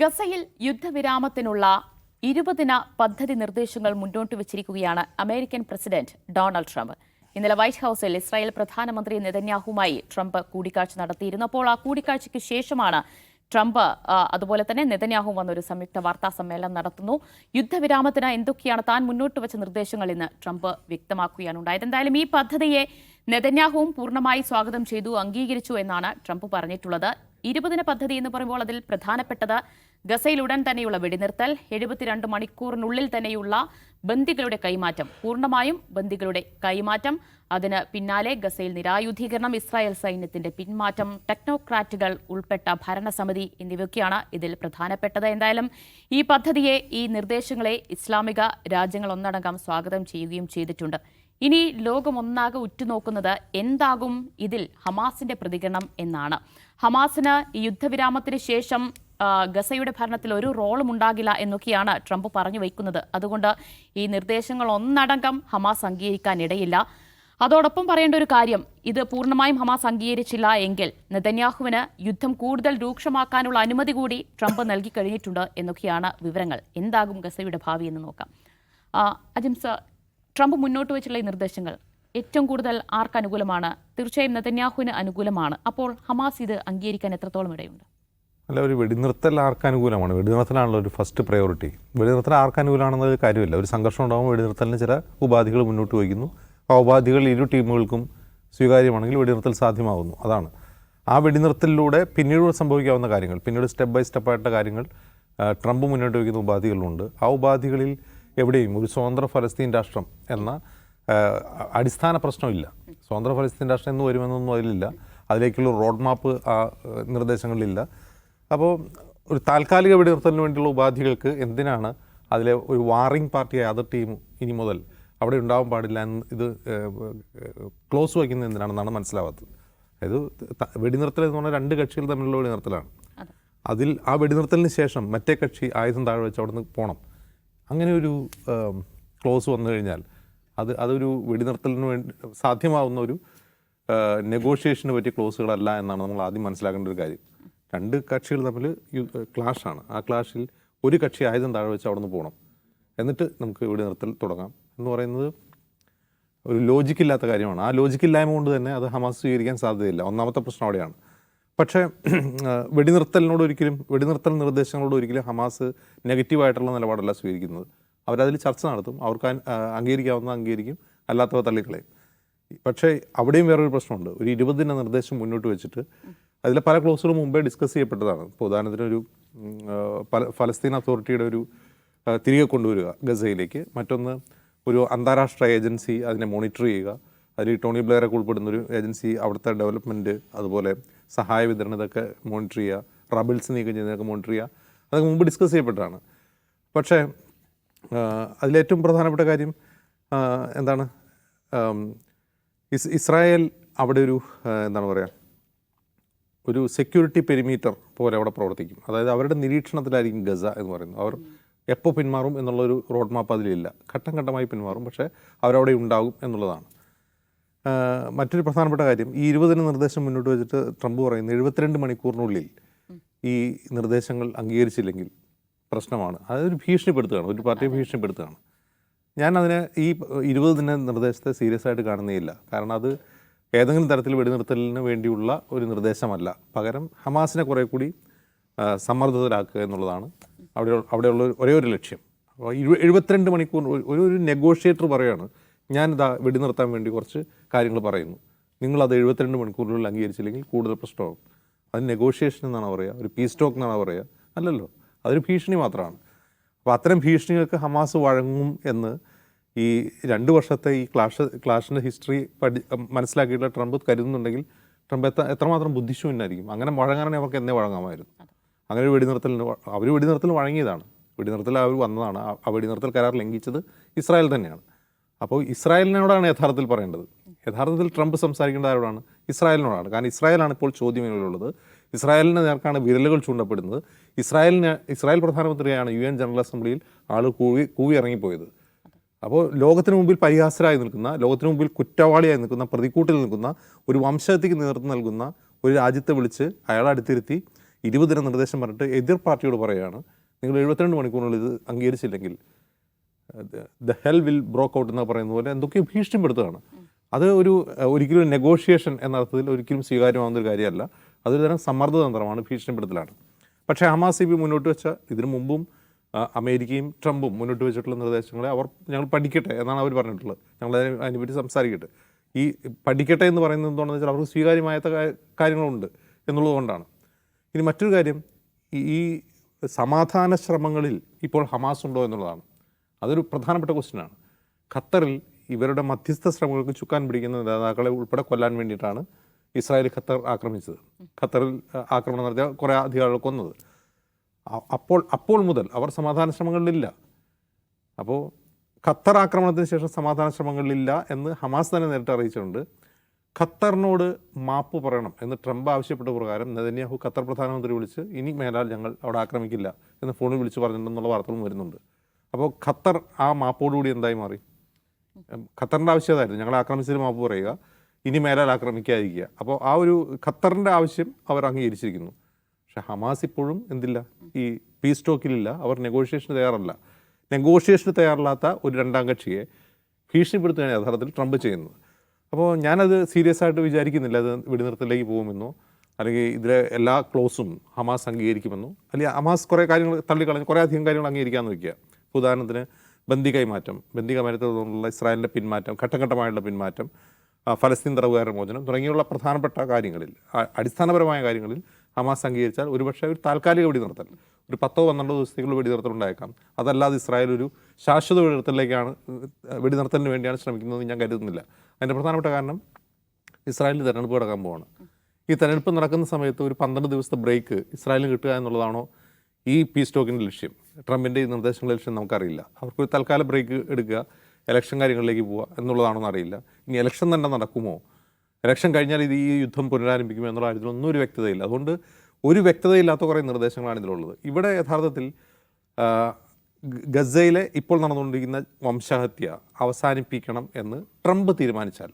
ഗസയിൽ യുദ്ധവിരാമത്തിനുള്ള ഇരുപതിന പദ്ധതി നിർദ്ദേശങ്ങൾ മുന്നോട്ട് വച്ചിരിക്കുകയാണ് അമേരിക്കൻ പ്രസിഡന്റ് ഡൊണാൾഡ് ട്രംപ്. ഇന്നലെ വൈറ്റ് ഹൌസിൽ ഇസ്രായേൽ പ്രധാനമന്ത്രി നെതന്യാഹുമായി ട്രംപ് കൂടിക്കാഴ്ച നടത്തിയിരുന്നപ്പോൾ ആ കൂടിക്കാഴ്ചയ്ക്ക് ശേഷമാണ് ട്രംപ് അതുപോലെ തന്നെ നെതന്യാഹു വന്നൊരു സംയുക്ത വാർത്താ സമ്മേളനം നടത്തുന്നു. യുദ്ധവിരാമത്തിന് എന്തൊക്കെയാണ് താൻ മുന്നോട്ട് വെച്ച നിർദ്ദേശങ്ങൾ ഇന്ന് ട്രംപ് വ്യക്തമാക്കുകയാണ് ഉണ്ടായത്. എന്തായാലും ഈ പദ്ധതിയെ നെതന്യാഹുവും പൂർണമായി സ്വാഗതം ചെയ്തു അംഗീകരിച്ചു എന്നാണ് ട്രംപ് പറഞ്ഞിട്ടുള്ളത്. ഇരുപതിന പദ്ധതി എന്ന് പറയുമ്പോൾ അതിൽ പ്രധാനപ്പെട്ടത് ഗസയിൽ ഉടൻ തന്നെയുള്ള വെടിനിർത്തൽ എഴുപത്തിരണ്ട് മണിക്കൂറിനുള്ളിൽ തന്നെയുള്ള ബന്ദികളുടെ കൈമാറ്റം പൂർണമായും ബന്ദികളുടെ കൈമാറ്റം. അതിന് പിന്നാലെ ഗസയിൽ നിരായുധീകരണം ഇസ്രായേൽ സൈന്യത്തിന്റെ പിന്മാറ്റം ടെക്നോക്രാറ്റുകൾ ഉൾപ്പെട്ട ഭരണസമിതി എന്നിവയൊക്കെയാണ് ഇതിൽ പ്രധാനപ്പെട്ടത്. എന്തായാലും ഈ പദ്ധതിയെ ഈ നിർദ്ദേശങ്ങളെ ഇസ്ലാമിക രാജ്യങ്ങൾ ഒന്നടങ്കം സ്വാഗതം ചെയ്യുകയും ചെയ്തിട്ടുണ്ട്. ഇനി ലോകമൊന്നാകെ ഉറ്റുനോക്കുന്നത് എന്താകും ഇതിൽ ഹമാസിന്റെ പ്രതികരണം എന്നാണ്. ഹമാസിന് യുദ്ധവിരാമത്തിന് ശേഷം ഗസയുടെ ഭരണത്തിൽ ഒരു റോളും ഉണ്ടാകില്ല എന്നൊക്കെയാണ് ട്രംപ് പറഞ്ഞു വയ്ക്കുന്നത്. അതുകൊണ്ട് ഈ നിർദ്ദേശങ്ങൾ ഒന്നടങ്കം ഹമാസ് അംഗീകരിക്കാനിടയില്ല. അതോടൊപ്പം പറയേണ്ട ഒരു കാര്യം ഇത് പൂർണമായും ഹമാസ് അംഗീകരിച്ചില്ല എങ്കിൽ നെതന്യാഹുവിന് യുദ്ധം കൂടുതൽ രൂക്ഷമാക്കാനുള്ള അനുമതി കൂടി ട്രംപ് നൽകി കഴിഞ്ഞിട്ടുണ്ട് എന്നൊക്കെയാണ് വിവരങ്ങൾ. എന്താകും ഗസയുടെ ഭാവി എന്ന് നോക്കാം. അജിംസ ട്രംപ് മുന്നോട്ട് വെച്ചുള്ള ഈ നിർദ്ദേശങ്ങൾ ഏറ്റവും കൂടുതൽ ആർക്ക് അനുകൂലമാണ്? തീർച്ചയായും നെതന്യാഹുവിന് അനുകൂലമാണ്. അപ്പോൾ ഹമാസ് ഇത് അംഗീകരിക്കാൻ എത്രത്തോളം ഇടയുണ്ട്? അല്ല ഒരു വെടിനിർത്തൽ ആർക്ക് അനുകൂലമാണ് വെടിനിർത്തലാണല്ലോ ഒരു ഫസ്റ്റ് പ്രയോറിറ്റി വെടിനിർത്തൽ ആർക്ക് അനുകൂലമാണെന്നത് കാര്യമില്ല. ഒരു സംഘർഷം ഉണ്ടാകുമ്പോൾ വെടിനിർത്തലിന് ചില ഉപാധികൾ മുന്നോട്ട് വയ്ക്കുന്നു. ആ ഉപാധികൾ ഇരു ടീമുകൾക്കും സ്വീകാര്യമാണെങ്കിൽ വെടിനിർത്തൽ സാധ്യമാകുന്നു അതാണ്. ആ വെടിനിർത്തലിലൂടെ പിന്നീട് സംഭവിക്കാവുന്ന കാര്യങ്ങൾ പിന്നീട് സ്റ്റെപ്പ് ബൈ സ്റ്റെപ്പായിട്ടുള്ള കാര്യങ്ങൾ ട്രംപ് മുന്നോട്ട് വയ്ക്കുന്ന ഉപാധികളുണ്ട് ആ ഉപാധികളിൽ എവിടെയും ഒരു സ്വതന്ത്ര ഫലസ്തീൻ രാഷ്ട്രം എന്ന അടിസ്ഥാന പ്രശ്നമില്ല. സ്വതന്ത്ര ഫലസ്തീൻ രാഷ്ട്രം എന്ന് വരുമെന്നൊന്നും അതിലില്ല. അതിലേക്കുള്ള റോഡ് മാപ്പ് ആ, നിർദ്ദേശങ്ങളിലില്ല. അപ്പോൾ ഒരു താൽക്കാലിക വെടിനിർത്തലിന് വേണ്ടിയുള്ള ഉപാധികൾക്ക് എന്തിനാണ് അതിലെ ഒരു വാറിംഗ് പാർട്ടിയായ അതർ ടീം ഇനി മുതൽ അവിടെ ഉണ്ടാവാൻ പാടില്ല എന്ന് ഇത് ക്ലോസ് വയ്ക്കുന്നത് എന്തിനാണെന്നാണ് മനസ്സിലാവാത്തത്. അതായത് വെടിനിർത്തൽ എന്ന് പറഞ്ഞാൽ രണ്ട് കക്ഷികൾ തമ്മിലുള്ള വെടിനിർത്തലാണ്. അതിൽ ആ വെടിനിർത്തലിന് ശേഷം മറ്റേ കക്ഷി ആയുധം താഴെ വെച്ച് അവിടെ നിന്ന് പോകണം അങ്ങനെ ഒരു ക്ലോസ് വന്നു കഴിഞ്ഞാൽ അത് അതൊരു വെടിനിർത്തലിന് വേണ്ടി സാധ്യമാവുന്ന ഒരു നെഗോഷിയേഷന് പറ്റിയ ക്ലോസുകളല്ല എന്നാണ് നമ്മൾ ആദ്യം മനസ്സിലാക്കേണ്ട ഒരു കാര്യം. രണ്ട് കക്ഷികൾ തമ്മിൽ ക്ലാഷാണ്. ആ ക്ലാഷിൽ ഒരു കക്ഷി ആയുധം താഴെ വെച്ച് അവിടെ നിന്ന് പോകണം എന്നിട്ട് നമുക്ക് ഇവിടെ നിർത്തൽ തുടങ്ങാം എന്ന് പറയുന്നത് ഒരു ലോജിക്കില്ലാത്ത കാര്യമാണ്. ആ ലോജിക്കില്ലായ്മ കൊണ്ട് തന്നെ അത് ഹമാസ് സ്വീകരിക്കാൻ സാധ്യതയില്ല. ഒന്നാമത്തെ പ്രശ്നം അവിടെയാണ്. പക്ഷേ വെടിനിർത്തലിനോട് ഒരിക്കലും വെടിനിർത്തൽ നിർദ്ദേശങ്ങളോട് ഒരിക്കലും ഹമാസ് നെഗറ്റീവായിട്ടുള്ള നിലപാടല്ല സ്വീകരിക്കുന്നത്. അവരതിൽ ചർച്ച നടത്തും. അവർക്ക് അംഗീകരിക്കാവുന്ന അംഗീകരിക്കും. അല്ലാത്തവ തള്ളിക്കളയും. പക്ഷേ അവിടെയും വേറൊരു പ്രശ്നമുണ്ട്. ഒരു ഇരുപതിന്റെ നിർദ്ദേശം മുന്നോട്ട് വെച്ചിട്ട് അതിലെ പല ക്ലോസുകളും മുമ്പേ ഡിസ്കസ് ചെയ്യപ്പെട്ടതാണ്. ഇപ്പോൾ ഉദാഹരണത്തിന് ഒരു ഫലസ്തീൻ അതോറിറ്റിയുടെ ഒരു തിരികെ കൊണ്ടുവരിക ഗസയിലേക്ക്. മറ്റൊന്ന് ഒരു അന്താരാഷ്ട്ര ഏജൻസി അതിനെ മോണിറ്റർ ചെയ്യുക. അതിൽ ടോണി ബ്ലെയറൊക്കെ ഉൾപ്പെടുന്ന ഒരു ഏജൻസി അവിടുത്തെ ഡെവലപ്മെന്റ് അതുപോലെ സഹായ വിതരണം ഇതൊക്കെ മോണിറ്റർ ചെയ്യുക. റബിൾസ് നീക്കം ചെയ്യുന്നതൊക്കെ മോണിറ്റർ ചെയ്യുക. അതൊക്കെ മുമ്പ് ഡിസ്കസ് ചെയ്യപ്പെട്ടതാണ്. പക്ഷേ അതിലേറ്റവും പ്രധാനപ്പെട്ട കാര്യം എന്താണ്? ഇസ്രായേൽ അവിടെ ഒരു എന്താണ് പറയുക ഒരു സെക്യൂരിറ്റി പെരിമീറ്റർ പോലെ അവിടെ പ്രവർത്തിക്കും. അതായത് അവരുടെ നിരീക്ഷണത്തിലായിരിക്കും ഗസ എന്ന് പറയുന്നത്. അവർ എപ്പോൾ പിന്മാറും എന്നുള്ളൊരു റോഡ് മാപ്പ് അതിലില്ല. ഘട്ടം ഘട്ടമായി പിന്മാറും പക്ഷേ അവരവിടെ ഉണ്ടാകും എന്നുള്ളതാണ്. മറ്റൊരു പ്രധാനപ്പെട്ട കാര്യം ഈ ഇരുപതിന് നിർദ്ദേശം മുന്നോട്ട് വെച്ചിട്ട് ട്രംപ് പറയുന്നത് എഴുപത്തിരണ്ട് മണിക്കൂറിനുള്ളിൽ ഈ നിർദ്ദേശങ്ങൾ അംഗീകരിച്ചില്ലെങ്കിൽ പ്രശ്നമാണ്. അതൊരു ഭീഷണിപ്പെടുത്തുകയാണ് ഒരു പാർട്ടിയെ ഭീഷണിപ്പെടുത്തുകയാണ്. ഞാൻ അതിനെ ഈ ഇരുപത് ദിന നിർദ്ദേശത്തെ സീരിയസ് ആയിട്ട് കാണുന്നേയില്ല കാരണം അത് ഏതെങ്കിലും തരത്തിൽ വെടിനിർത്തലിന് വേണ്ടിയുള്ള ഒരു നിർദ്ദേശമല്ല. പകരം ഹമാസിനെ കുറേ കൂടി സമ്മർദ്ദത്തിലാക്കുക എന്നുള്ളതാണ് അവിടെ അവിടെയുള്ള ഒരു- ഒരേ ലക്ഷ്യം. അപ്പോൾ എഴുപത്തിരണ്ട് മണിക്കൂർ ഒരു- ഒരു നെഗോഷിയേറ്റർ പറയാണ് ഞാനിതാ വെടിനിർത്താൻ വേണ്ടി കുറച്ച് കാര്യങ്ങൾ പറയുന്നു. നിങ്ങളത് എഴുപത്തിരണ്ട് മണിക്കൂറിനുള്ളിൽ അംഗീകരിച്ചില്ലെങ്കിൽ കൂടുതൽ പ്രശ്നമാകും. അത് നെഗോഷിയേഷൻ എന്നാണ് പറയുക ഒരു പീസ് ടോക്ക് എന്നാണ് പറയുക. അല്ലല്ലോ അതൊരു ഭീഷണി മാത്രമാണ്. അപ്പോൾ അത്തരം ഭീഷണികൾക്ക് ഹമാസ് വഴങ്ങും എന്ന് ഈ രണ്ട് വർഷത്തെ ഈ ക്ലാഷ് ക്ലാഷിന്റെ ഹിസ്റ്ററി പഠി മനസ്സിലാക്കിയിട്ടുള്ള ട്രംപ് കരുതുന്നുണ്ടെങ്കിൽ ട്രംപ് എത്ര എത്രമാത്രം ബുദ്ധിശൂന്യനായിരിക്കും അങ്ങനെ വഴങ്ങാനാണെങ്കിൽ അവർക്ക് എന്നെ വഴങ്ങാമായിരുന്നു. അങ്ങനെ ഒരു വെടിനിർത്തലിന് അവർ വെടിനിർത്തൽ വഴങ്ങിയതാണ്. വെടിനിർത്തൽ അവർ വന്നതാണ്. ആ- വെടിനിർത്തൽ കരാർ ലംഘിച്ചത് ഇസ്രായേൽ തന്നെയാണ്. അപ്പോൾ ഇസ്രായേലിനോടാണ് യഥാർത്ഥത്തിൽ പറയേണ്ടത്. യഥാർത്ഥത്തിൽ ട്രംപ് സംസാരിക്കേണ്ട ആരോടാണ്? ഇസ്രായേലിനോടാണ്. കാരണം ഇസ്രായേലാണ് ഇപ്പോൾ ചോദ്യമുള്ളത് ഇസ്രായേലിന് നേർക്കാണ് വിരലുകൾ ചൂണ്ടപ്പെടുന്നത്. ഇസ്രായേലിന് ഇസ്രായേൽ പ്രധാനമന്ത്രിയാണ് യു എൻ ജനറൽ അസംബ്ലിയിൽ ആൾ കൂവി കൂവി ഇറങ്ങിപ്പോയത്. അപ്പോൾ ലോകത്തിന് മുമ്പിൽ പരിഹാസരായി നിൽക്കുന്ന ലോകത്തിന് മുമ്പിൽ കുറ്റവാളിയായി നിൽക്കുന്ന പ്രതിക്കൂട്ടിൽ നിൽക്കുന്ന ഒരു വംശഹത്യക്ക് നേതൃത്വം നൽകുന്ന ഒരു രാജ്യത്തെ വിളിച്ച് അയാളെ അടുത്തിരുത്തി ഇരുപത് ദിനം നിർദ്ദേശം പറഞ്ഞിട്ട് എതിർ പാർട്ടിയോട് പറയുകയാണ്. നിങ്ങൾ എഴുപത്തിരണ്ട് മണിക്കൂറിനുള്ളിൽ ഇത് അംഗീകരിച്ചില്ലെങ്കിൽ the hell will broke out എന്ന് പറയുന്ന പോലെ എന്തൊക്കെയോ ഭീഷണിപ്പെടുത്തുകയാണ് അത് ഒരു ഒരിക്കലും നെഗോഷിയേഷൻ എന്ന അർത്ഥത്തിൽ ഒരിക്കലും സ്വീകാര്യമാവുന്ന ഒരു കാര്യമല്ല. അതൊരു തരം സമ്മർദ്ദതന്ത്രമാണ് ഭീഷണിപ്പെടുത്തലാണ്. പക്ഷേ ഹമാസ് ഇബി മുന്നോട്ട് വെച്ച ഇതിനു മുമ്പും അമേരിക്കയും ട്രംപും മുന്നോട്ട് വെച്ചിട്ടുള്ള നിർദ്ദേശങ്ങളെ അവർ ഞങ്ങൾ പഠിക്കട്ടെ എന്നാണ് അവർ പറഞ്ഞിട്ടുള്ളത്. ഞങ്ങൾ അതിനെ അതിനെപ്പറ്റി സംസാരിക്കട്ടെ. ഈ പഠിക്കട്ടെ എന്ന് പറയുന്നത് എന്താണെന്ന് വെച്ചാൽ അവർക്ക് സ്വീകാര്യമായ കാര്യങ്ങളുണ്ട് എന്നുള്ളത് കൊണ്ടാണ്. ഇനി മറ്റൊരു കാര്യം ഈ സമാധാന ശ്രമങ്ങളിൽ ഇപ്പോൾ ഹമാസ് ഉണ്ടോ എന്നുള്ളതാണ്. അതൊരു പ്രധാനപ്പെട്ട ക്വസ്റ്റ്യനാണ് ഖത്തറിൽ ഇവരുടെ മധ്യസ്ഥ ശ്രമങ്ങൾക്ക് ചുക്കാൻ പിടിക്കുന്ന നേതാക്കളെ ഉൾപ്പെടെ കൊല്ലാൻ വേണ്ടിയിട്ടാണ് ഇസ്രായേൽ ഖത്തർ ആക്രമിച്ചത്. ഖത്തറിൽ ആക്രമണം നടത്തിയ കുറേ അധികാരികൾ കൊന്നത്. അപ്പോൾ അപ്പോൾ മുതൽ അവർ സമാധാന ശ്രമങ്ങളിലില്ല. അപ്പോൾ ഖത്തർ ആക്രമണത്തിന് ശേഷം സമാധാന ശ്രമങ്ങളിലില്ല എന്ന് ഹമാസ് തന്നെ നേരിട്ട് അറിയിച്ചിട്ടുണ്ട്. ഖത്തറിനോട് മാപ്പ് പറയണം എന്ന് ട്രംപ് ആവശ്യപ്പെട്ട പ്രകാരം നെതന്യാഹു ഖത്തർ പ്രധാനമന്ത്രി വിളിച്ച് ഇനി മേലാൽ ഞങ്ങൾ അവിടെ ആക്രമിക്കില്ല എന്ന് ഫോണിൽ വിളിച്ച് പറഞ്ഞിട്ടുണ്ടെന്നുള്ള വാർത്തകളും വരുന്നുണ്ട്. അപ്പോൾ ഖത്തർ ആ മാപ്പോടുകൂടി എന്തായി മാറി? ഖത്തറിന്റെ ആവശ്യമായിരുന്നു ഞങ്ങൾ ആക്രമിച്ചതിന് മാപ്പ് പറയുക. ഇനി മേലാൽ ആക്രമിക്കാതിരിക്കുക. അപ്പോൾ ആ ഒരു ഖത്തറിന്റെ ആവശ്യം അവർ അംഗീകരിച്ചിരിക്കുന്നു. പക്ഷെ ഹമാസ് ഇപ്പോഴും എന്തില്ല? ഈ പീസ് ടോക്കിലില്ല അവർ നെഗോഷിയേഷന് തയ്യാറല്ല. നെഗോഷിയേഷന് തയ്യാറല്ലാത്ത ഒരു രണ്ടാം കക്ഷിയെ ഭീഷണിപ്പെടുത്തുകയാണ് യഥാർത്ഥത്തിൽ ട്രംപ് ചെയ്യുന്നത്. അപ്പോൾ ഞാനത് സീരിയസ് ആയിട്ട് വിചാരിക്കുന്നില്ല. അത് വെടിനിർത്തലിലേക്ക് പോകുമെന്നോ അല്ലെങ്കിൽ ഇതിലെ എല്ലാ ക്ലോസും ഹമാസ് അംഗീകരിക്കുമെന്നോ അല്ലെങ്കിൽ ഹമാസ് കുറേ കാര്യങ്ങൾ തള്ളിക്കളഞ്ഞ് കുറേ അധികം കാര്യങ്ങൾ അംഗീകരിക്കാമെന്ന് വയ്ക്കുക ഉദാഹരണത്തിന് ബന്ദി കൈമാറ്റം. ബന്ദി കൈമാറ്റത്തോടുള്ള ഇസ്രായേലിന്റെ പിന്മാറ്റം ഘട്ടംഘട്ടമായുള്ള പിന്മാറ്റം ഫലസ്തീൻ തടവുകാരുടെ മോചനം തുടങ്ങിയുള്ള പ്രധാനപ്പെട്ട കാര്യങ്ങളിൽ അടിസ്ഥാനപരമായ കാര്യങ്ങളിൽ ഹമാസ് അംഗീകരിച്ചാൽ ഒരുപക്ഷെ ഒരു താൽക്കാലിക വെടിനിർത്തൽ ഒരു പത്തോ പന്ത്രണ്ടോ ദിവസത്തേക്കുള്ള വെടിനിർത്തൽ ഉണ്ടായേക്കാം. അതല്ലാതെ ഇസ്രായേൽ ഒരു ശാശ്വത വെടിനിർത്തലിലേക്കാണ് വെടി വെടിനിർത്തലിന് വേണ്ടിയാണ് ശ്രമിക്കുന്നതെന്ന് ഞാൻ കരുതുന്നില്ല. അതിന്റെ പ്രധാനപ്പെട്ട കാരണം ഇസ്രായേലിൽ തെരഞ്ഞെടുപ്പ് നടക്കാൻ പോവാണ്. ഈ തെരഞ്ഞെടുപ്പ് നടക്കുന്ന സമയത്ത് ഒരു പന്ത്രണ്ട് ദിവസത്തെ ബ്രേക്ക് ഇസ്രായേലിന് കിട്ടുക എന്നുള്ളതാണോ ഈ പീസ് ടോക്കിന്റെ ലക്ഷ്യം? ട്രംപിന്റെ ഈ നിർദ്ദേശങ്ങളുടെ ലക്ഷ്യം നമുക്കറിയില്ല. അവർക്കൊരു തൽക്കാല ബ്രേക്ക് എടുക്കുക ഇലക്ഷൻ കാര്യങ്ങളിലേക്ക് പോവുക എന്നുള്ളതാണോ എന്നറിയില്ല ഇനി ഇലക്ഷൻ തന്നെ നടക്കുമോ? ഇലക്ഷൻ കഴിഞ്ഞാൽ ഇത് ഈ യുദ്ധം പുനരാരംഭിക്കുമോ എന്നുള്ള കാര്യത്തിൽ ഒന്നും ഒരു വ്യക്തതയില്ല. അതുകൊണ്ട് ഒരു വ്യക്തതയില്ലാത്ത കുറേ നിർദ്ദേശങ്ങളാണ് ഇതിലുള്ളത്. ഇവിടെ യഥാർത്ഥത്തിൽ ഗസയിലെ ഇപ്പോൾ നടന്നുകൊണ്ടിരിക്കുന്ന വംശഹത്യ അവസാനിപ്പിക്കണം എന്ന് ട്രംപ് തീരുമാനിച്ചാൽ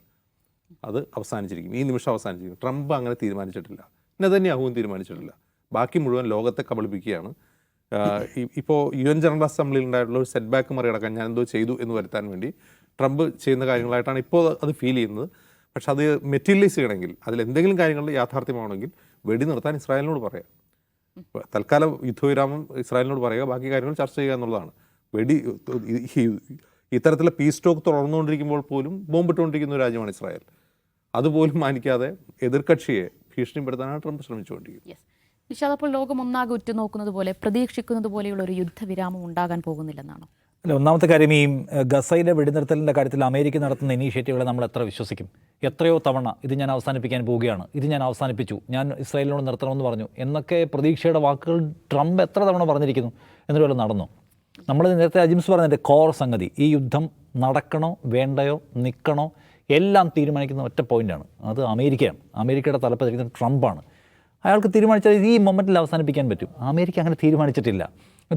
അത് അവസാനിച്ചിരിക്കും. ഈ നിമിഷം അവസാനിച്ചിരിക്കും. ട്രംപ് അങ്ങനെ തീരുമാനിച്ചിട്ടില്ല. നെതന്യാഹുവും തീരുമാനിച്ചിട്ടില്ല. ബാക്കി മുഴുവൻ ലോകത്തെ കബളിപ്പിക്കുകയാണ്. ഇപ്പോൾ യു എൻ ജനറൽ അസംബ്ലിയിൽ ഉണ്ടായിട്ടുള്ള ഒരു സെറ്റ് ബാക്ക് മറികടക്കാൻ ഞാൻ എന്തോ ചെയ്തു എന്ന് വരുത്താൻ വേണ്ടി ട്രംപ് ചെയ്യുന്ന കാര്യങ്ങളായിട്ടാണ് ഇപ്പോൾ അത് ഫീൽ ചെയ്യുന്നത്. പക്ഷെ അത് മെറ്റീരിയലൈസ് ചെയ്യണമെങ്കിൽ അതിൽ എന്തെങ്കിലും കാര്യങ്ങൾ യാഥാർത്ഥ്യമാണെങ്കിൽ വെടി നിർത്താൻ ഇസ്രായേലിനോട് പറയാം. തൽക്കാലം യുദ്ധവിരാമം ഇസ്രായേലിനോട് പറയുക ബാക്കി കാര്യങ്ങൾ ചർച്ച ചെയ്യുക എന്നുള്ളതാണ്. വെടി ഇത്തരത്തിലെ പീസ് സ്റ്റോക്ക് തുടർന്നുകൊണ്ടിരിക്കുമ്പോൾ പോലും ബോംബിട്ടുകൊണ്ടിരിക്കുന്ന ഒരു രാജ്യമാണ് ഇസ്രായേൽ. അതുപോലും മാനിക്കാതെ എതിർകക്ഷിയെ ഭീഷണിപ്പെടുത്താനാണ് ട്രംപ് ശ്രമിച്ചുകൊണ്ടിരിക്കുന്നത്. നിഷാദ് അപ്പോൾ ലോകം ഒന്നാകെ ഉറ്റുനോക്കുന്നത് പോലെ പ്രതീക്ഷിക്കുന്നത് പോലെയുള്ള ഒരു യുദ്ധവിരാമം ഉണ്ടാകാൻ പോകുന്നില്ലെന്നാണോ? അല്ല ഒന്നാമത്തെ കാര്യം ഈ ഗസയിലെ വെടിനിർത്തലിന്റെ കാര്യത്തിൽ അമേരിക്ക നടത്തുന്ന ഇനീഷ്യേറ്റീവുകളെ നമ്മൾ എത്ര വിശ്വസിക്കും? എത്രയോ തവണ ഇത് ഞാൻ അവസാനിപ്പിക്കാൻ പോവുകയാണ്. ഇത് ഞാൻ അവസാനിപ്പിച്ചു. ഞാൻ ഇസ്രായേലിനോട് നിർത്തണമെന്ന് പറഞ്ഞു. എന്നൊക്കെ പ്രതീക്ഷയുടെ വാക്കുകൾ ട്രംപ് എത്ര തവണ പറഞ്ഞിരിക്കുന്നു? എന്നിട്ട് വല്ല നടന്നു? നമ്മൾ നേരത്തെ അജിംസ് പറഞ്ഞതിന്റെ കോർ സംഗതി. ഈ യുദ്ധം നടക്കണോ വേണ്ടയോ നിൽക്കണോ എല്ലാം തീരുമാനിക്കുന്ന ഒറ്റ പോയിന്റാണ് അത് അമേരിക്കയാണ്. അമേരിക്കയുടെ തലപ്പത്തിരിക്കുന്ന ട്രംപാണ്. അയാൾക്ക് തീരുമാനിച്ചാൽ ഈ മൊമെന്റിൽ അവസാനിപ്പിക്കാൻ പറ്റും. അമേരിക്ക അങ്ങനെ തീരുമാനിച്ചിട്ടില്ല.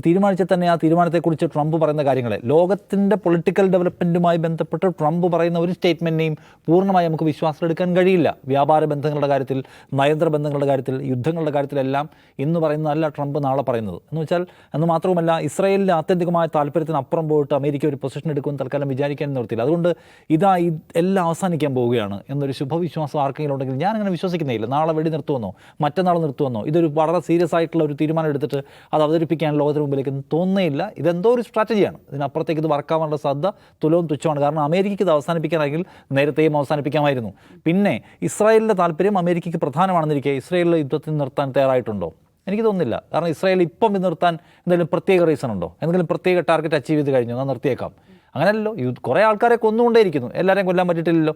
തീരുമാനിച്ചാൽ തന്നെ ആ തീരുമാനത്തെക്കുറിച്ച് ട്രംപ് പറയുന്ന കാര്യങ്ങളെ ലോകത്തിന്റെ പൊളിറ്റിക്കൽ ഡെവലപ്മെന്റുമായി ബന്ധപ്പെട്ട് ട്രംപ് പറയുന്ന ഒരു സ്റ്റേറ്റ്മെന്റിനെയും പൂർണമായി നമുക്ക് വിശ്വാസത്തിലെടുക്കാൻ കഴിയില്ല. വ്യാപാര ബന്ധങ്ങളുടെ കാര്യത്തിൽ നയന്ത്ര ബന്ധങ്ങളുടെ കാര്യത്തിൽ യുദ്ധങ്ങളുടെ കാര്യത്തിലെല്ലാം ഇന്ന് പറയുന്നതല്ല ട്രംപ് നാളെ പറയുന്നത്. എന്ന് വെച്ചാൽ എന്ന് മാത്രവുമല്ല ഇസ്രായേലിന്റെ ആത്യന്തികമായ താല്പര്യത്തിന് അപ്പുറം പോയിട്ട് അമേരിക്ക ഒരു പൊസിഷൻ എടുക്കുമെന്ന് തൽക്കാലം വിചാരിക്കാൻ നിർത്തിയില്ല അതുകൊണ്ട് ഇതാ എല്ലാം അവസാനിക്കാൻ പോവുകയാണ് എന്നൊരു ശുഭവിശ്വാസം ആർക്കെങ്കിലും ഉണ്ടെങ്കിൽ ഞാൻ അങ്ങനെ വിശ്വസിക്കുന്നില്ല. നാളെ വെടി നിർത്തുമെന്നോ മറ്റന്നാൾ നിർത്തുമെന്നോ ഇതൊരു വളരെ സീരിയസ് ആയിട്ടുള്ള ഒരു തീരുമാനം എടുത്തിട്ട് അത് അവതരിപ്പിക്കാൻ ലോകത്തിന് മുമ്പിലേക്ക് തോന്നുന്നില്ല ഇതെന്തോ ഒരു സ്ട്രാറ്റജിയാണ് ഇതിനപ്പുറത്തേക്ക് ഇത് വർക്കാവാനുള്ള സാധ്യത തുലവും തുച്ഛമാണ് കാരണം അമേരിക്കയ്ക്ക് ഇത് അവസാനിപ്പിക്കാനാണെങ്കിൽ നേരത്തെയും അവസാനിപ്പിക്കാമായിരുന്നു. പിന്നെ ഇസ്രായേലിന്റെ താല്പര്യം അമേരിക്കയ്ക്ക് പ്രധാനമാണെന്നിരിക്കെ ഇസ്രായേലിലെ യുദ്ധത്തിൽ നിർത്താൻ തയ്യാറായിട്ടുണ്ടോ? എനിക്ക് തോന്നുന്നില്ല. കാരണം ഇസ്രായേൽ ഇപ്പം ഇത് നിർത്താൻ എന്തെങ്കിലും പ്രത്യേക റീസൺ ഉണ്ടോ? എന്തെങ്കിലും പ്രത്യേക ടാർഗറ്റ് അച്ചീവ് ചെയ്ത് കഴിഞ്ഞു. എന്നാൽ നിർത്തിയേക്കാം. അങ്ങനെയല്ലോ കുറേ ആൾക്കാരെ കൊന്നുകൊണ്ടേയിരിക്കുന്നു. എല്ലാവരെയും കൊല്ലാൻ പറ്റിയിട്ടില്ലല്ലോ.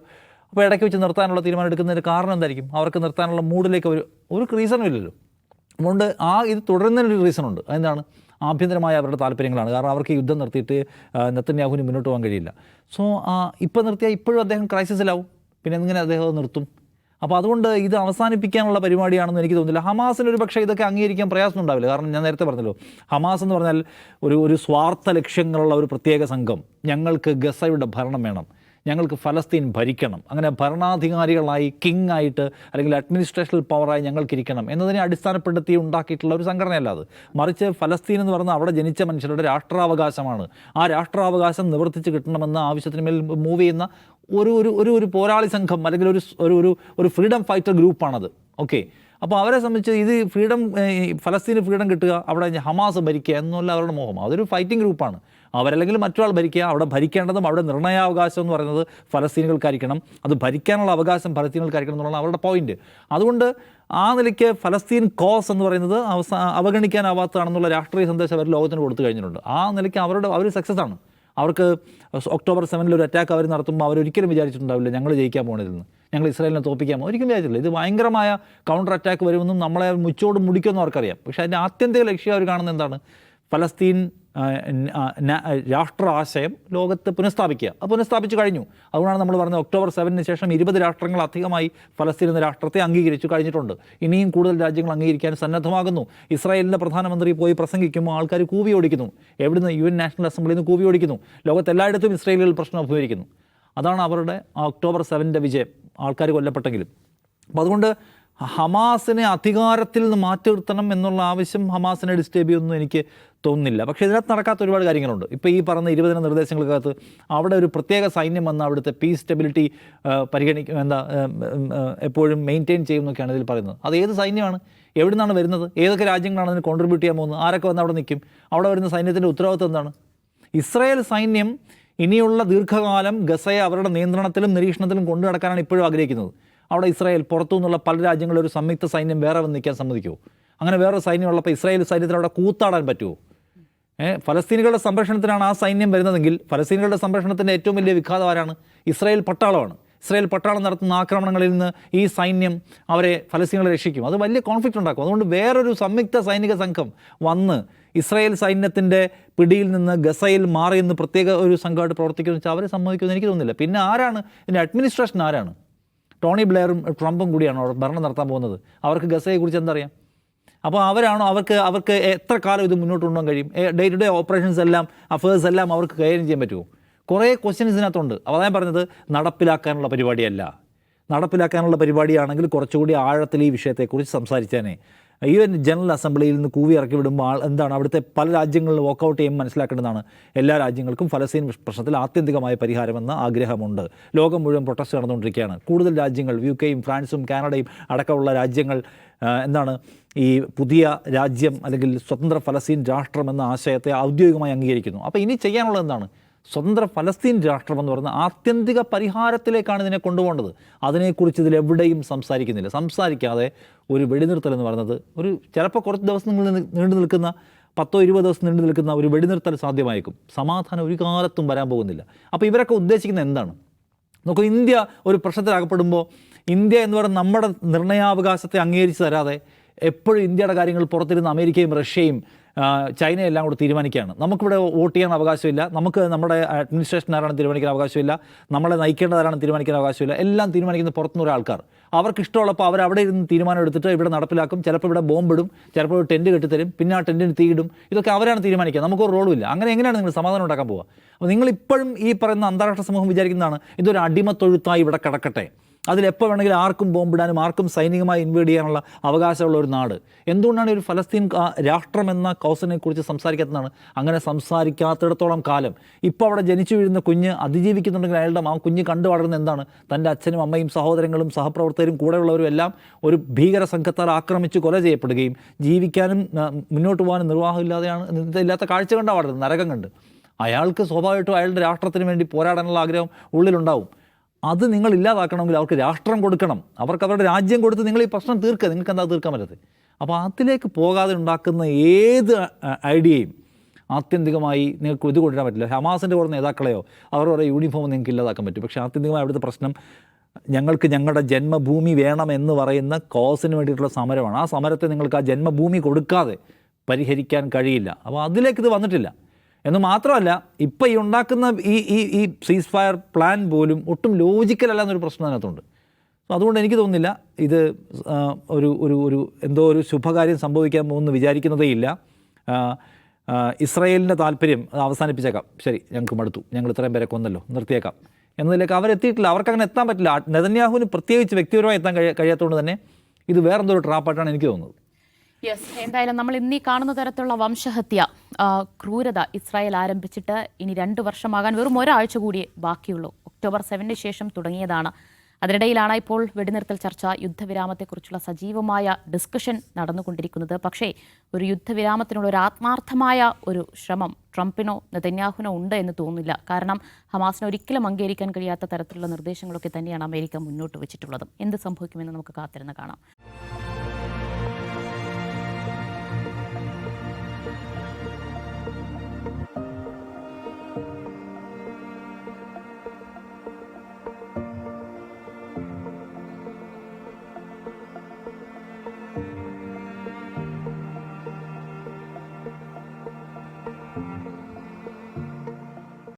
അപ്പോൾ ഇടയ്ക്ക് വെച്ച് നിർത്താനുള്ള തീരുമാനം എടുക്കുന്നതിന് കാരണം എന്തായിരിക്കും? അവർക്ക് നിർത്താനുള്ള മൂഡിലേക്ക് ഒരു ഒരു റീസണും ഇല്ലല്ലോ. അതുകൊണ്ട് ആ ഇത് തുടരുന്നതിനൊരു റീസൺ ഉണ്ട്. അതെന്താണ്? ആഭ്യന്തരമായ അവരുടെ താല്പര്യങ്ങളാണ്. കാരണം അവർക്ക് യുദ്ധം നിർത്തിയിട്ട് നെത്തന്യാഹുവിന് മുന്നോട്ട് പോകാൻ കഴിയില്ല. സോ ഇപ്പോൾ നിർത്തിയാൽ ഇപ്പോഴും അദ്ദേഹം ക്രൈസിസിലാവും. പിന്നെ എങ്ങനെ അദ്ദേഹം നിർത്തും? അപ്പോൾ അതുകൊണ്ട് ഇത് അവസാനിപ്പിക്കാനുള്ള പരിപാടിയാണെന്ന് എനിക്ക് തോന്നുന്നില്ല. ഹമാസിന് ഒരു പക്ഷേ ഇതൊക്കെ അംഗീകരിക്കാൻ പ്രയാസം ഉണ്ടാവില്ല. കാരണം ഞാൻ നേരത്തെ പറഞ്ഞല്ലോ ഹമാസ് എന്ന് പറഞ്ഞാൽ ഒരു ഒരു സ്വാർത്ഥ ലക്ഷ്യങ്ങളുള്ള ഒരു പ്രത്യേക സംഘം. ഞങ്ങൾക്ക് ഗസയുടെ ഭരണം വേണം. ഞങ്ങൾക്ക് ഫലസ്തീൻ ഭരിക്കണം. അങ്ങനെ ഭരണാധികാരികളായി കിങ് ആയിട്ട് അല്ലെങ്കിൽ അഡ്മിനിസ്ട്രേഷണൽ പവറായി ഞങ്ങൾക്കിരിക്കണം എന്നതിനെ അടിസ്ഥാനപ്പെടുത്തി ഉണ്ടാക്കിയിട്ടുള്ള ഒരു സംഘടനയല്ല അത്. മറിച്ച് ഫലസ്തീൻ എന്ന് പറഞ്ഞാൽ അവിടെ ജനിച്ച മനുഷ്യരുടെ രാഷ്ട്രാവകാശമാണ്. ആ രാഷ്ട്രാവകാശം നിവർത്തിച്ച് കിട്ടണമെന്ന ആവശ്യത്തിന് മേൽ മൂവ് ചെയ്യുന്ന ഒരു ഒരു ഒരു ഒരു പോരാളി സംഘം അല്ലെങ്കിൽ ഒരു ഒരു ഒരു ഫ്രീഡം ഫൈറ്റർ ഗ്രൂപ്പാണത് ഓക്കെ അപ്പോൾ അവരെ സംബന്ധിച്ച് ഇത് ഫ്രീഡം ഫലസ്തീന് ഫ്രീഡം കിട്ടുക അവിടെ ഹമാസ് ഭരിക്കുക എന്നുള്ള അവരുടെ മോഹം അതൊരു ഫൈറ്റിംഗ് ഗ്രൂപ്പാണ് അവരല്ലെങ്കിൽ മറ്റൊരാൾ ഭരിക്കുക അവിടെ ഭരിക്കേണ്ടതും അവിടെ നിർണയാവകാശം എന്ന് പറയുന്നത് ഫലസ്തീനുകൾക്കായിരിക്കണം. അത് ഭരിക്കാനുള്ള അവകാശം ഫലസ്തീനുകൾക്കായിരിക്കണം എന്നുള്ളതാണ് അവരുടെ പോയിന്റ് അതുകൊണ്ട് ആ നിലയ്ക്ക് ഫലസ്തീൻ കോസ് എന്ന് പറയുന്നത് അവസാ അവഗണിക്കാനാവാത്തതാണെന്നുള്ള രാഷ്ട്രീയ സന്ദേശം അവർ ലോകത്തിന് കൊടുത്തു കഴിഞ്ഞിട്ടുണ്ട്. ആ നിലയ്ക്ക് അവരുടെ അവർ സക്സസ് ആണ്. അവർക്ക് ഒക്ടോബർ സെവനിൽ ഒരു അറ്റാക്ക് അവർ നടത്തുമ്പോൾ അവരൊരിക്കലും വിചാരിച്ചിട്ടുണ്ടാവില്ല ഞങ്ങൾ ജയിക്കാൻ പോകണതെന്ന് ഞങ്ങൾ ഇസ്രായേലിനെ തോപ്പിക്കാമോ ഒരിക്കലും വിചാരിച്ചില്ല ഇത് ഭയങ്കരമായ കൗണ്ടർ അറ്റാക്ക് വരുമെന്നും നമ്മളെ മുച്ചോട് മുടിക്കുമെന്നും അവർക്കറിയാം. പക്ഷേ അതിന്റെ ആത്യന്തിക ലക്ഷ്യം അവർ കാണുന്നത് എന്താണ്? ഫലസ്തീൻ ന- ലോകത്ത് പുനഃസ്ഥാപിക്കുക. അത് പുനഃസ്ഥാപിച്ചു കഴിഞ്ഞു. അതുകൊണ്ടാണ് നമ്മൾ പറഞ്ഞത് ഒക്ടോബർ സെവനിന് ശേഷം ഇരുപത് രാഷ്ട്രങ്ങൾ അധികമായി ഫലസ്തീൻ എന്ന രാഷ്ട്രത്തെ അംഗീകരിച്ചു കഴിഞ്ഞിട്ടുണ്ട്. ഇനിയും കൂടുതൽ രാജ്യങ്ങൾ അംഗീകരിക്കാൻ സന്നദ്ധമാകുന്നു. ഇസ്രായേലിന്റെ പ്രധാനമന്ത്രി പോയി പ്രസംഗിക്കുമ്പോൾ ആൾക്കാർ കൂവി ഓടിക്കുന്നു. എവിടുന്ന് യു എൻ നാഷണൽ അസംബ്ലിയിൽ നിന്ന് കൂവി ഓടിക്കുന്നു. ലോകത്ത് എല്ലായിടത്തും ഇസ്രായേലിൽ പ്രശ്നം അഭിമുഖീകരിക്കുന്നു. അതാണ് അവരുടെ ഒക്ടോബർ സെവന്റെ വിജയം. ആൾക്കാർ കൊല്ലപ്പെട്ടെങ്കിലും. അപ്പോൾ അതുകൊണ്ട് ഹമാസിനെ അധികാരത്തിൽ നിന്ന് മാറ്റി നിർത്തണം എന്നുള്ള ആവശ്യം ഹമാസിനെ ഡിസ്റ്റേബ് ചെയ്യുമെന്ന് എനിക്ക് തോന്നുന്നില്ല പക്ഷേ ഇതിനകത്ത് നടക്കാത്ത ഒരുപാട് കാര്യങ്ങളുണ്ട്. ഇപ്പോൾ ഈ പറഞ്ഞ ഇരുപതിന നിർദ്ദേശങ്ങൾക്കകത്ത് അവിടെ ഒരു പ്രത്യേക സൈന്യം വന്ന് അവിടുത്തെ പീസ് സ്റ്റെബിലിറ്റി പരിഗണിക്കും എന്താ എപ്പോഴും മെയിന്റെയിൻ ചെയ്യുമെന്നൊക്കെയാണ് ഇതിൽ പറയുന്നത്. അത് ഏത് സൈന്യമാണ്? എവിടെ നിന്നാണ് വരുന്നത്? ഏതൊക്കെ രാജ്യങ്ങളാണ് അതിന് കോൺട്രിബ്യൂട്ട് ചെയ്യാൻ പോകുന്നത്? ആരൊക്കെ വന്ന് അവിടെ നിൽക്കും? അവിടെ വരുന്ന സൈന്യത്തിന്റെ ഉത്തരവാദിത്വം എന്താണ്? ഇസ്രായേൽ സൈന്യം ഇനിയുള്ള ദീർഘകാലം ഗസയെ അവരുടെ നിയന്ത്രണത്തിലും നിരീക്ഷണത്തിലും കൊണ്ടു നടക്കാനാണ് ഇപ്പോഴും ആഗ്രഹിക്കുന്നത്. അവിടെ ഇസ്രായേൽ പുറത്തു നിന്നുള്ള പല രാജ്യങ്ങളും ഒരു സംയുക്ത സൈന്യം വേറെ വന്ന് നിൽക്കാൻ സമ്മതിക്കുമോ? അങ്ങനെ വേറൊരു സൈന്യം ഉള്ളപ്പോൾ ഇസ്രായേൽ സൈന്യത്തിന് അവിടെ കൂത്താടാൻ പറ്റുമോ? ഫലസ്തീനികളുടെ സംരക്ഷണത്തിനാണ് ആ സൈന്യം വരുന്നതെങ്കിൽ ഫലസ്തീനികളുടെ സംരക്ഷണത്തിന്റെ ഏറ്റവും വലിയ വിഘാതം ആരാണ്? ഇസ്രായേൽ പട്ടാളമാണ്. ഇസ്രായേൽ പട്ടാളം നടത്തുന്ന ആക്രമണങ്ങളിൽ നിന്ന് ഈ സൈന്യം അവരെ ഫലസ്തീനുകളെ രക്ഷിക്കും. അത് വലിയ കോൺഫ്ലിക്റ്റ് ഉണ്ടാക്കും. അതുകൊണ്ട് വേറൊരു സംയുക്ത സൈനിക സംഘം വന്ന് ഇസ്രായേൽ സൈന്യത്തിന്റെ പിടിയിൽ നിന്ന് ഗസയിൽ മാറി എന്ന് പ്രത്യേക ഒരു സംഘമായിട്ട് പ്രവർത്തിക്കുമെന്ന് വെച്ചാൽ അവരെ സമ്മതിക്കുമെന്ന് എനിക്ക് തോന്നുന്നില്ല. പിന്നെ ആരാണ്? ഇതിന്റെ അഡ്മിനിസ്ട്രേഷൻ ആരാണ്? ടോണി ബ്ലെയറും ട്രംപും കൂടിയാണ് ഭരണം നടത്താൻ പോകുന്നത്. അവർക്ക് ഗസയെക്കുറിച്ച് എന്തറിയാം അപ്പോൾ അവരാണോ അവർക്ക് അവർക്ക് എത്ര കാലം ഇത് മുന്നോട്ട് കൊണ്ടുപോകാൻ കഴിയും? ഡേ ടു ഡേ ഓപ്പറേഷൻസ് എല്ലാം അഫേഴ്സ് എല്ലാം അവർക്ക് കൈകാര്യം ചെയ്യാൻ പറ്റുമോ? കുറേ ക്വസ്റ്റ്യൻസ് ഇതിനകത്തുണ്ട്. അപ്പോൾ ഞാൻ പറഞ്ഞത് നടപ്പിലാക്കാനുള്ള പരിപാടിയല്ല. നടപ്പിലാക്കാനുള്ള പരിപാടിയാണെങ്കിൽ കുറച്ചുകൂടി ആഴത്തിൽ ഈ വിഷയത്തെക്കുറിച്ച് സംസാരിച്ചേനെ. ഈവൻ ജനറൽ അസംബ്ലിയിൽ നിന്ന് കൂവി ഇറക്കി വിടുമ്പോൾ ആൾ എന്താണ് അവിടുത്തെ പല രാജ്യങ്ങളിലും വോക്കൗട്ട് ചെയ്യുമ്പോൾ മനസ്സിലാക്കേണ്ടതാണ്. എല്ലാ രാജ്യങ്ങൾക്കും ഫലസ്തീൻ പ്രശ്നത്തിൽ ആത്യന്തികമായ പരിഹാരമെന്ന ആഗ്രഹമുണ്ട്. ലോകം മുഴുവൻ പ്രൊട്ടസ്റ്റ് നടന്നുകൊണ്ടിരിക്കുകയാണ്. കൂടുതൽ രാജ്യങ്ങൾ യു കെയും ഫ്രാൻസും കാനഡയും അടക്കമുള്ള രാജ്യങ്ങൾ എന്താണ് ഈ പുതിയ രാജ്യം അല്ലെങ്കിൽ സ്വതന്ത്ര ഫലസ്തീൻ രാഷ്ട്രം എന്ന ആശയത്തെ ഔദ്യോഗികമായി അംഗീകരിക്കുന്നു. അപ്പോൾ ഇനി ചെയ്യാനുള്ളത് എന്താണ്? സ്വതന്ത്ര ഫലസ്തീൻ രാഷ്ട്രം എന്ന് പറയുന്ന ആത്യന്തിക പരിഹാരത്തിലേക്കാണ് ഇതിനെ കൊണ്ടുപോകേണ്ടത്. അതിനെക്കുറിച്ച് ഇതിൽ എവിടെയും സംസാരിക്കുന്നില്ല. സംസാരിക്കാതെ ഒരു വെടിനിർത്തൽ എന്ന് പറയുന്നത് ഒരു ചിലപ്പോൾ കുറച്ച് ദിവസം നീണ്ടു നിൽക്കുന്ന പത്തോ ഇരുപത് ദിവസം നീണ്ടു നിൽക്കുന്ന ഒരു വെടിനിർത്തൽ സാധ്യമായേക്കും സമാധാനം ഒരു കാലത്തും വരാൻ പോകുന്നില്ല. അപ്പോൾ ഇവരൊക്കെ ഉദ്ദേശിക്കുന്നത് എന്താണ്? നോക്കൂ ഇന്ത്യ ഒരു പ്രശ്നത്തിലകപ്പെടുമ്പോൾ ഇന്ത്യ എന്ന് പറയുന്ന നമ്മുടെ നിർണയാവകാശത്തെ അംഗീകരിച്ച് തരാതെ എപ്പോഴും ഇന്ത്യയുടെ കാര്യങ്ങൾ പുറത്തിരുന്ന അമേരിക്കയും റഷ്യയും ചൈനയെല്ലാം കൂടെ തീരുമാനിക്കുകയാണ്. നമുക്കിവിടെ വോട്ട് ചെയ്യാൻ അവകാശമില്ല. നമുക്ക് നമ്മുടെ അഡ്മിനിസ്ട്രേഷൻ ആരാണ് തീരുമാനിക്കാൻ അവകാശമില്ല. നമ്മളെ നയിക്കേണ്ടതാരാണ് തീരുമാനിക്കാൻ അവകാശമില്ല. എല്ലാം തീരുമാനിക്കുന്ന പുറത്തുനിന്ന് ആൾക്കാർ അവർക്ക് ഇഷ്ടമുള്ളപ്പോൾ അവർ അവിടെ ഇരുന്ന് തീരുമാനം എടുത്തിട്ട് ഇവിടെ നടപ്പിലാക്കും. ചിലപ്പോൾ ഇവിടെ ബോംബിടും ചിലപ്പോൾ ടെന്റ് കെട്ടിത്തരും. പിന്നെ ആ ടെന്റിന് തീയിടും ഇതൊക്കെ അവരാണ് തീരുമാനിക്കുക. നമുക്കൊരു റോളും ഇല്ല. അങ്ങനെ എങ്ങനെയാണ് നിങ്ങൾ സമാധാനം ഉണ്ടാക്കാൻ പോവുക? അപ്പോൾ നിങ്ങളിപ്പോഴും ഈ പറയുന്ന അന്താരാഷ്ട്ര സമൂഹം വിചാരിക്കുന്നതാണ് ഇതൊരു അടിമത്തൊഴുത്തായി ഇവിടെ കിടക്കട്ടെ. അതിലെപ്പോൾ വേണമെങ്കിലും ആർക്കും ബോംബിടാനും ആർക്കും സൈനികമായി ഇൻവേഡ് ചെയ്യാനുള്ള അവകാശമുള്ള ഒരു നാട്. എന്തുകൊണ്ടാണ് ഒരു ഫലസ്തീൻ രാഷ്ട്രമെന്ന രാഷ്ട്രം എന്ന കൗസനെ കുറിച്ച് സംസാരിക്കാത്തതാണ് അങ്ങനെ സംസാരിക്കാത്തിടത്തോളം കാലം. ഇപ്പോൾ അവിടെ ജനിച്ചു വീഴുന്ന കുഞ്ഞ് അതിജീവിക്കുന്നുണ്ടെങ്കിൽ അയാളുടെ ആ കുഞ്ഞ് കണ്ടു വളരുന്ന എന്താണ്? തന്റെ അച്ഛനും അമ്മയും സഹോദരങ്ങളും സഹപ്രവർത്തകരും കൂടെയുള്ളവരും എല്ലാം ഒരു ഭീകര സംഘത്താൽ ആക്രമിച്ച് കൊല ചെയ്യപ്പെടുകയും ജീവിക്കാനും മുന്നോട്ട് പോകാനും നിർവാഹമില്ലാതെയാണ് ഇല്ലാത്ത കാഴ്ച കണ്ടാണ് വളരുന്നത് നരകം കണ്ട്. അയാൾക്ക് സ്വാഭാവികമായിട്ടും അയാളുടെ രാഷ്ട്രത്തിന് വേണ്ടി പോരാടാനുള്ള ആഗ്രഹം ഉള്ളിലുണ്ടാവും. അത് നിങ്ങൾ ഇല്ലാതാക്കണമെങ്കിൽ അവർക്ക് രാഷ്ട്രം കൊടുക്കണം. അവർക്ക് അവരുടെ രാജ്യം കൊടുത്ത് നിങ്ങൾ ഈ പ്രശ്നം തീർക്കുക. നിങ്ങൾക്ക് എന്താ തീർക്കാൻ പറ്റത്ത് അപ്പോൾ അതിലേക്ക് പോകാതെ ഉണ്ടാക്കുന്ന ഏത് ഐഡിയയും ആത്യന്തികമായി നിങ്ങൾക്ക് ഇത് കൊണ്ടുവരാൻ പറ്റില്ല. ഹമാസിന്റെ കൂടെ നേതാക്കളെയോ അവരുടെ യൂണിഫോം നിങ്ങൾക്ക് ഇല്ലാതാക്കാൻ പറ്റും. പക്ഷേ ആത്യന്തികമായി അവിടുത്തെ പ്രശ്നം ഞങ്ങൾക്ക് ഞങ്ങളുടെ ജന്മഭൂമി വേണം എന്ന് പറയുന്ന കോസിന് വേണ്ടിയിട്ടുള്ള സമരമാണ്. ആ സമരത്തെ നിങ്ങൾക്ക് ആ ജന്മഭൂമി കൊടുക്കാതെ പരിഹരിക്കാൻ കഴിയില്ല. അപ്പോൾ അതിലേക്ക് ഇത് വന്നിട്ടില്ല. എന്ന് മാത്രമല്ല ഇപ്പം ഈ ഉണ്ടാക്കുന്ന ഈ ഈ ഈ സീസ് ഫയർ പ്ലാൻ പോലും ഒട്ടും ലോജിക്കലല്ല എന്നൊരു പ്രശ്നം അതിനകത്തുണ്ട്. സോ അതുകൊണ്ട് എനിക്ക് തോന്നുന്നില്ല ഇത് ഒരു ഒരു ഒരു എന്തോ ഒരു ശുഭകാര്യം സംഭവിക്കാൻ പോകുമെന്ന് വിചാരിക്കുന്നതേ ഇല്ല. ആ, താല്പര്യം അത് അവസാനിപ്പിച്ചേക്കാം. ശരി ഞങ്ങൾക്ക് മടുത്തു. ഞങ്ങൾ ഇത്രയും പേരെ കൊന്നല്ലോ നിർത്തിയേക്കാം. എന്നതിലേക്ക് അവരെത്തിയിട്ടില്ല. അവർക്ക് അങ്ങനെ എത്താൻ പറ്റില്ല. നെതന്യാഹുവിന് പ്രത്യേകിച്ച് വ്യക്തിപരമായി എത്താൻ കഴിയ കഴിയാത്തതുകൊണ്ട് തന്നെ ഇത് വേറെന്തോ ഒരു ട്രാപ്പായിട്ടാണ് എനിക്ക് തോന്നുന്നത്. യെസ് എന്തായാലും നമ്മൾ ഇന്നീ കാണുന്ന തരത്തിലുള്ള വംശഹത്യ ക്രൂരത ഇസ്രായേൽ ആരംഭിച്ചിട്ട് ഇനി രണ്ട് വർഷമാകാൻ വെറും ഒരാഴ്ച കൂടി ബാക്കിയുള്ളൂ. ഒക്ടോബർ സെവന് ശേഷം തുടങ്ങിയതാണ്. അതിനിടയിലാണ് ഇപ്പോൾ വെടിനിർത്തൽ ചർച്ച യുദ്ധവിരാമത്തെക്കുറിച്ചുള്ള സജീവമായ ഡിസ്കഷൻ നടന്നുകൊണ്ടിരിക്കുന്നത്. പക്ഷേ ഒരു യുദ്ധവിരാമത്തിനുള്ള ഒരു ആത്മാർത്ഥമായ ഒരു ശ്രമം ട്രംപിനോ നെതന്യാഹുനോ ഉണ്ട് എന്ന് തോന്നുന്നില്ല. കാരണം ഹമാസിനെ ഒരിക്കലും അംഗീകരിക്കാൻ കഴിയാത്ത തരത്തിലുള്ള നിർദ്ദേശങ്ങളൊക്കെ തന്നെയാണ് അമേരിക്ക മുന്നോട്ട് വെച്ചിട്ടുള്ളത്. എന്ത് സംഭവിക്കുമെന്ന് നമുക്ക് കാത്തിരുന്ന് കാണാം.